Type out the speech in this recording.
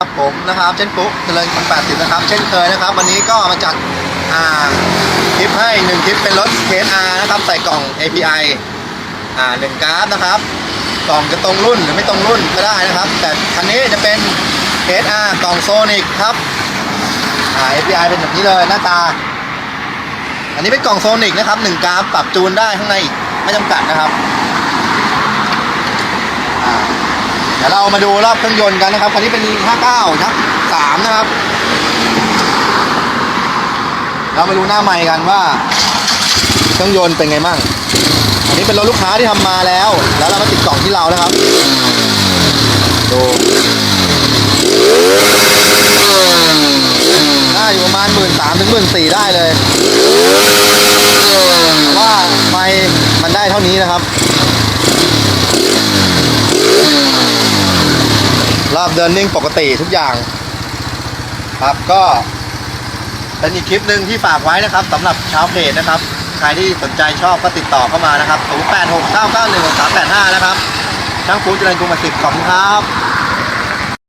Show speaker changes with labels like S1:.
S1: ครับผมนะครับเช่นปุ๊กเจริญคน80 นะครับ เช่นเคยนะครับ วันนี้ก็มาจัดอ่าคลิปให้หนึ่งคลิปเป็นรถ KSR นะครับ ใส่กล่อง API อ่าหนึ่งการ์ดนะครับ กล่องจะตรงรุ่นหรือไม่ตรงรุ่นก็ได้นะครับ แต่คันนี้จะเป็น KSR กล่องโซนิกครับอ่า API เป็นแบบนี้เลยหน้าตา อันนี้เป็นกล่องโซนิกนะครับหนึ่งการ์ดปรับจูนได้ข้างในไม่จำกัดนะครับอ่า เดี๋ยวเรามาดูรอบเครื่องยนต์กันนะครับ คันนี้เป็น 59ชัก3นะครับ เรามาดูหน้าใหม่กันว่า เครื่องยนต์เป็นไงมั่ง อันนี้เป็นรถลูกค้าที่ทำมาแล้ว แล้วเรามาติดกล่องที่เรานะครับ ดูน่าอยู่ประมาณหมื่นสามถึงหมื่นสี่ได้เลยว่าไฟมันได้เท่านี้นะครับ รอบเดินนิ่งปกติทุกอย่าง ครับก็เป็นอีกคลิปหนึ่งที่ฝากไว้นะครับสำหรับชาวเพจนะครับ ใครที่สนใจชอบก็ติดต่อเข้ามานะครับ 0869916385 นะครับ ช่างฟูเจริญกรุงประสิทธิ์ขอบคุณครับ